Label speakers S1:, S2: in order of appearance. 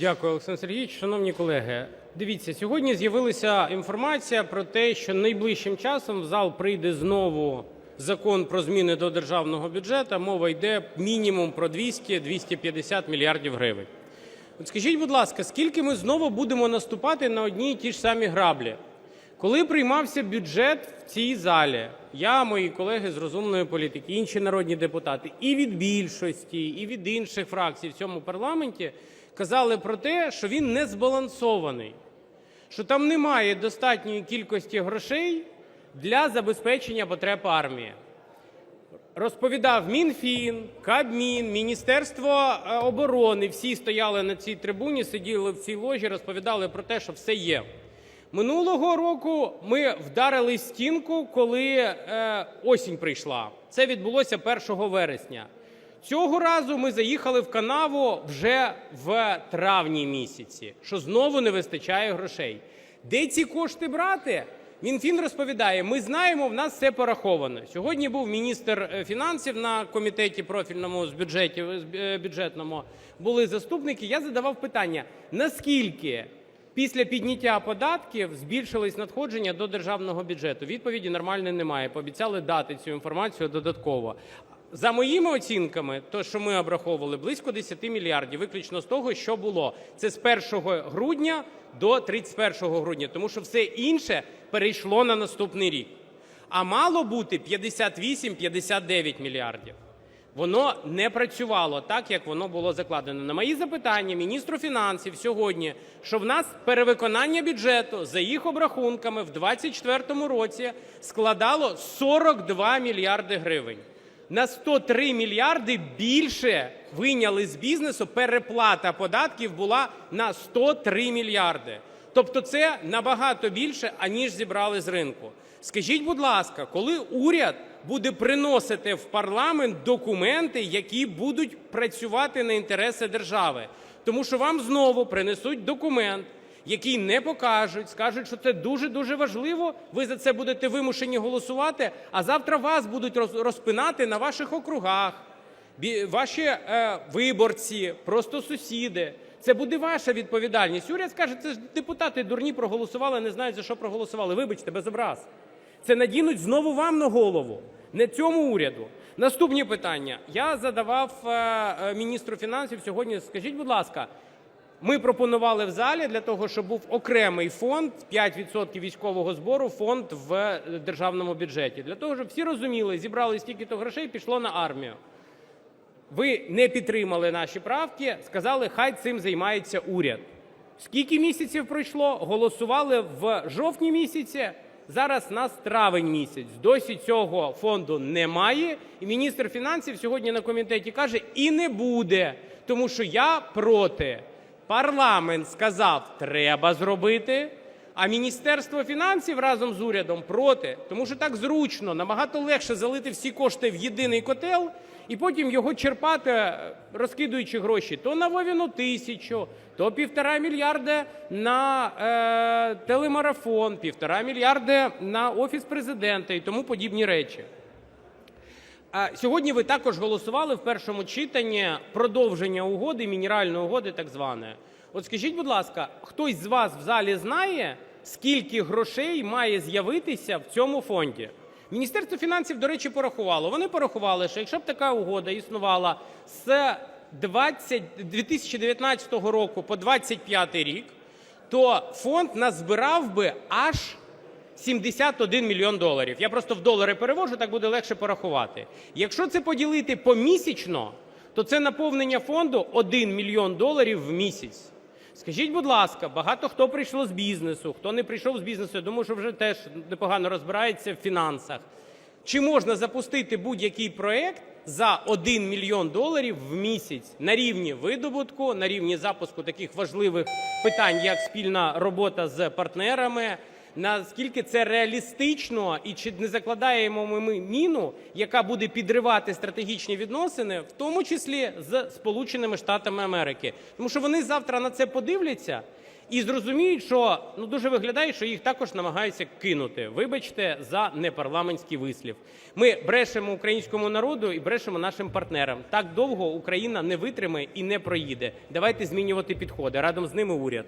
S1: Дякую, Олександр Сергійович. Шановні колеги, дивіться, сьогодні з'явилася інформація про те, що найближчим часом в зал прийде знову Закон про зміни до державного бюджету. Мова йде мінімум про 200-250 мільярдів гривень. От скажіть, будь ласка, скільки ми знову будемо наступати на одні і ті ж самі граблі? Коли приймався бюджет в цій залі, я, мої колеги з розумної політики, інші народні депутати і від більшості, і від інших фракцій в цьому парламенті казали про те, що він не збалансований, що там немає достатньої кількості грошей для забезпечення потреб армії. Розповідав Мінфін, Кабмін, Міністерство е, оборони. Всі стояли на цій трибуні, сиділи в цій ложі, розповідали про те, що все є. Минулого року ми вдарили стінку, коли е, осінь прийшла. Це відбулося 1 вересня. Цього разу ми заїхали в канаву вже в травні місяці, що знову не вистачає грошей. Де ці кошти брати? Мінфін розповідає, ми знаємо, в нас все пораховано. Сьогодні був міністр е, фінансів на комітеті профільному з бюджетів, з бюджетному, були заступники. Я задавав питання, наскільки після підняття податків збільшились надходження до державного бюджету? Відповіді нормальної немає. Пообіцяли дати цю інформацію додатково. За моїми оцінками, то, що ми обраховували, близько 10 мільярдів, виключно з того, що було. Це з 1 грудня до 31 грудня, тому що все інше перейшло на наступний рік. А мало бути 58-59 мільярдів. Воно не працювало так, як воно було закладено. На мої запитання міністру фінансів сьогодні, що в нас перевиконання бюджету за їх обрахунками в 2024 році складало 42 мільярди гривень. На 103 мільярди більше вийняли з бізнесу, переплата податків була на 103 мільярди. Тобто це набагато більше, аніж зібрали з ринку. Скажіть, будь ласка, коли уряд буде приносити в парламент документи, які будуть працювати на інтереси держави? Тому що вам знову принесуть документ, який не покажуть, скажуть, що це дуже-дуже важливо, ви за це будете вимушені голосувати, а завтра вас будуть роз- розпинати на ваших округах, ваші е, виборці, просто сусіди. Це буде ваша відповідальність. Уряд скаже, це ж депутати дурні проголосували, не знають, за що проголосували. Вибачте, без образ. Це надінуть знову вам на голову, не цьому уряду. Наступні питання. Я задавав е, е, міністру фінансів сьогодні. Скажіть, будь ласка, ми пропонували в залі для того, щоб був окремий фонд 5% військового збору, фонд в е, державному бюджеті. Для того, щоб всі розуміли, зібрали стільки-то грошей, пішло на армію. Ви не підтримали наші правки, сказали, хай цим займається уряд. Скільки місяців пройшло? Голосували в жовтні місяці. Зараз нас травень місяць. Досі цього фонду немає. І міністр фінансів сьогодні на комітеті каже, і не буде, тому що я проти. Парламент сказав, треба зробити. А Міністерство фінансів разом з урядом проти, тому що так зручно, набагато легше залити всі кошти в єдиний котел і потім його черпати, е, розкидуючи гроші то на Вовіну тисячу, то півтора мільярда на е, телемарафон, півтора мільярда на офіс президента і тому подібні речі. Сьогодні ви також голосували в першому читанні продовження угоди, мінеральної угоди так званої. От скажіть, будь ласка, хтось з вас в залі знає, скільки грошей має з'явитися в цьому фонді? Міністерство фінансів, до речі, порахувало. Вони порахували, що якщо б така угода існувала з 20, 2019 року по 2025 рік, то фонд назбирав би аж 71 мільйон доларів. Я просто в долари перевожу, так буде легше порахувати. Якщо це поділити помісячно, то це наповнення фонду 1 мільйон доларів в місяць. Скажіть, будь ласка, багато хто прийшло з бізнесу, хто не прийшов з бізнесу, я думаю, що вже теж непогано розбирається в фінансах. Чи можна запустити будь-який проект за 1 мільйон доларів в місяць на рівні видобутку, на рівні запуску таких важливих питань, як спільна робота з партнерами, наскільки це реалістично і чи не закладаємо ми міну, яка буде підривати стратегічні відносини, в тому числі з Сполученими Штатами Америки. Тому що вони завтра на це подивляться і зрозуміють, що ну дуже виглядає, що їх також намагаються кинути. Вибачте за непарламентський вислів. Ми брешемо українському народу і брешемо нашим партнерам. Так довго Україна не витримає і не проїде. Давайте змінювати підходи. Разом з ними уряд.